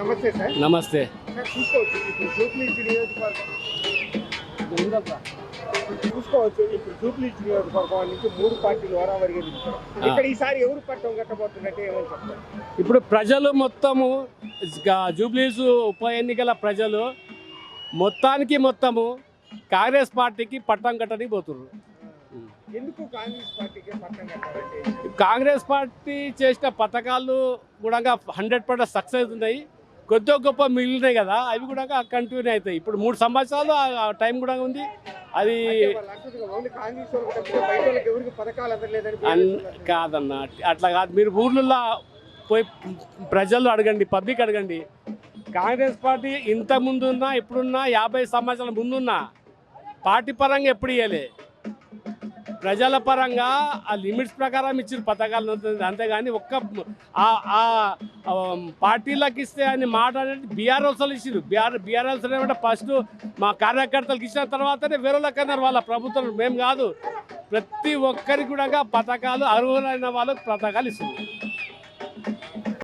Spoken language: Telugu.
నమస్తే సార్. నమస్తే. సార్ చూసుకోవచ్చు. ఇప్పుడు జూబ్లీ నియోజకవర్గం నుంచి మూడు పార్టీలు ఇక్కడ ఈసారి ఎవరు పట్టం కట్టబోతున్నట్టే ఏమని చెప్తారు? ఇప్పుడు ప్రజలు మొత్తము జూబ్లీస్ ఉప ఎన్నికల ప్రజలు మొత్తానికి మొత్తము కాంగ్రెస్ పార్టీకి పట్టం కట్టడానికి పోతున్నారు ఎందుకు కాంగ్రెస్ పార్టీకి పట్టం కట్టారంటే కాంగ్రెస్ పార్టీ చేసిన పథకాలు కూడా హండ్రెడ్ పర్సెంట్ సక్సెస్ ఉన్నాయి. కొద్ది గొప్ప మిగిలినాయి కదా అవి కూడా కంటిన్యూ అవుతాయి. ఇప్పుడు మూడు సంవత్సరాలు ఆ టైం కూడా ఉంది. అది కాదన్న అట్లా కాదు. మీరు ఊర్లలో పోయి ప్రజలు అడగండి పబ్లిక్ అడగండి. కాంగ్రెస్ పార్టీ ఇంత ముందున్నా ఇప్పుడున్నా యాభై సంవత్సరాల ముందున్నా పార్టీ పరంగా ఎప్పుడు ఇవ్వలే ప్రజల పరంగా ఆ లిమిట్స్ ప్రకారం ఇచ్చిన పథకాలు ఉంటుంది అంతేగాని ఒక్క ఆ- పార్టీలకు ఇస్తే అని మాట అనేది బీఆర్ఎస్లు వాళ్ళు ఇచ్చారు బీఆర్ బీఆర్ఎస్ ఏమంటే ఫస్ట్ మా కార్యకర్తలకు ఇచ్చిన తర్వాతనే వేరే వాళ్ళకి అన్నారు వాళ్ళ ప్రభుత్వం. మేము కాదు ప్రతి ఒక్కరికి కూడా పథకాలు అర్హులైన వాళ్ళకు పథకాలు ఇస్తుంది